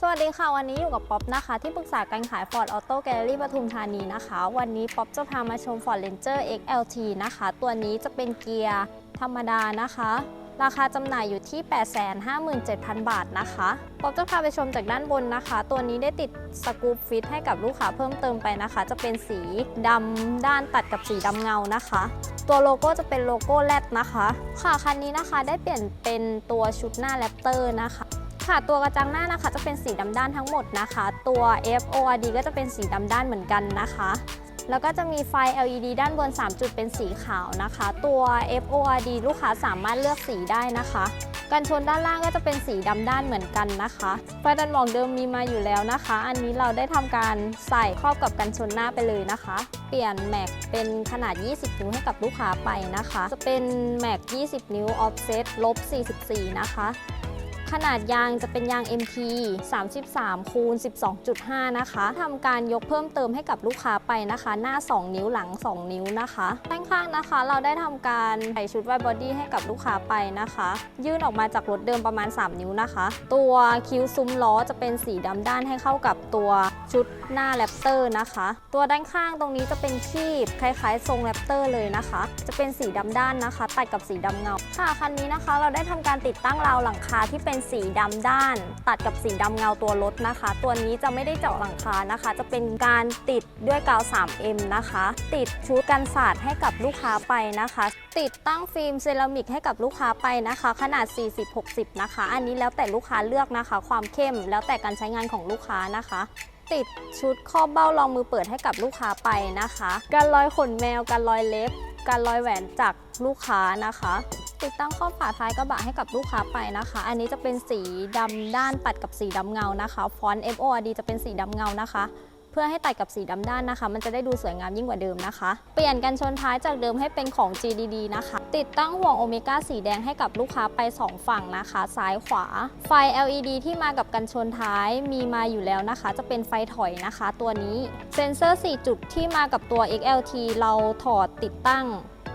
สวัสดีค่ะวันนี้อยู่กับป๊อปนะคะ ที่ปรึกษาการขาย Ford Auto Gallery ปทุมธานีนะคะ วันนี้ป๊อปจะพามาชม Ford Ranger XLT นะคะ ตัวนี้จะเป็นเกียร์ธรรมดานะคะ ราคาจำหน่ายอยู่ที่ 857,000 บาทนะคะป๊อปจะพาไปชมจากด้านบนนะคะ ตัวนี้ได้ติดสกูปฟิตให้กับลูกค้าเพิ่มเติมไปนะคะ จะเป็นสีดำด้านตัดกับสีดำเงานะคะตัวโลโก้จะเป็นโลโก้แรดนะคะ ค่ะคันนี้นะคะได้เปลี่ยนเป็นตัวชุดหน้าแรปเตอร์นะคะ ค่ะตัวกระจังหน้านะคะจะเป็นสีดำด้านทั้งหมดนะคะ ตัว FORD ก็จะเป็นสีดำด้านเหมือนกันนะคะ แล้วก็จะมีไฟ LED ด้านบน 3 จุดเป็นสีขาวนะคะ ตัว FORD ลูกค้าสามารถเลือกสีได้นะคะกันชนด้านล่างก็จะเป็นสีดำด้านเหมือนกันนะคะไฟดันหมอกเดิมมีมาอยู่แล้วนะคะ อันนี้เราได้ทำการใส่ครอบกับกันชนหน้าไปเลยนะคะ เปลี่ยนแม็กเป็นขนาด 20 นิ้วให้กับลูกค้าไปนะคะ จะเป็นแม็ก 20 นิ้ว offset ลบ 44 นะคะ ขนาดยางจะเป็นยาง MT 33คูณ12.5 นะคะทำการยกเพิ่มเติมให้กับลูกค้าไปนะคะ หน้า 2 นิ้วหลัง 2 นิ้วนะคะข้างๆนะคะ เราได้ทำการใส่ชุดไวบอดี้ให้กับลูกค้าไปนะคะ ยื่นออกมาจากรถเดิมประมาณ 3 นิ้วนะคะ ตัวคิ้วซุ้มล้อจะเป็นสีดำด้านให้เข้ากับตัว ชุดหน้าแรปเตอร์นะคะ ตัวด้านข้างตรงนี้จะเป็นคีบคล้ายๆ ทรงแรปเตอร์เลยนะคะ จะเป็นสีดำด้านนะคะ ตัดกับสีดำเงา ค่ะคันนี้นะคะ เราได้ทำการติดตั้งราวหลังคาที่เป็นสีดำด้าน ตัดกับสีดำเงาตัวรถนะคะ ตัวนี้จะไม่ได้เจาะหลังคานะคะ จะเป็นการติดด้วยกาว 3M นะคะ ติดชุดกันสาดให้กับลูกค้าไปนะคะ ติดตั้งฟิล์มเซรามิกให้กับลูกค้าไปนะคะ ขนาด 40-60 นะคะ อันนี้แล้วแต่ลูกค้าเลือกนะคะ ความเข้มแล้วแต่การใช้งานของลูกค้านะคะ ติดชุดครอบเบ้ารองมือเปิดให้กับลูกค้าไปนะคะ การรอยขนแมว การรอยเล็บ การรอยแหวนจากลูกค้านะคะ ติดตั้งข้อฝาท้ายกระบะให้กับลูกค้าไปนะคะ อันนี้จะเป็นสีดำด้านตัดกับสีดำเงานะคะ ฟอนต์ FORD จะเป็นสีดำเงานะคะ พื่อให้ตัดกับสีดำด้านนะคะ มันจะได้ดูสวยงามยิ่งกว่าเดิมนะคะ เปลี่ยนกันชนท้ายจากเดิมให้เป็นของ GDD นะคะ ติดตั้งห่วงโอเมก้าสีแดงให้กับลูกค้าไป 2 ฝั่งนะคะ ซ้ายขวา ไฟ LED ที่มากับกันชนท้ายมีมาอยู่แล้วนะคะ จะเป็นไฟถอยนะคะ ตัวนี้เซ็นเซอร์ 4 จุดที่มากับตัว XLT เราถอดติดตั้ง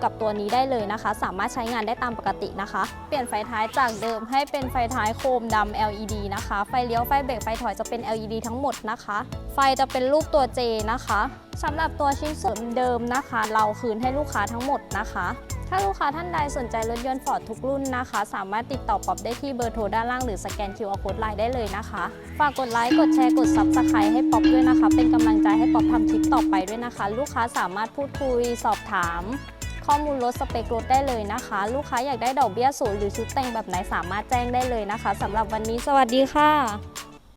กับตัวนี้ได้เลยนะคะ สามารถใช้งานได้ตามปกตินะคะ เปลี่ยนไฟท้ายจากเดิมให้เป็นไฟท้ายโคมดำ LED นะคะ ไฟเลี้ยวไฟเบรกไฟถอยจะเป็น LED ทั้งหมดนะคะ ไฟจะเป็นรูปตัว J นะคะสำหรับตัวชิ้นส่วนเดิมนะคะ เราคืนให้ลูกค้าทั้งหมดนะคะ ถ้าลูกค้าท่านใดสนใจรถยนต์ฟอร์ดทุกรุ่นนะคะ สามารถติดต่อป๊อปได้ที่เบอร์โทรด้านล่างหรือสแกน QR Code ไลน์ได้เลยนะคะ ฝากกดไลค์กดแชร์กด Subscribe ให้ป๊อปด้วยนะคะ เป็นกำลังใจให้ป๊อปทำคลิปต่อไปด้วยนะคะ ลูกค้าสามารถพูดคุยสอบถาม ข้อมูลลดสเปครถได้เลยนะคะ ลูกค้าอยากได้ดอกเบี้ยศูนย์หรือชุดแต่งแบบไหนสามารถแจ้งได้เลยนะคะสำหรับวันนี้สวัสดีค่ะ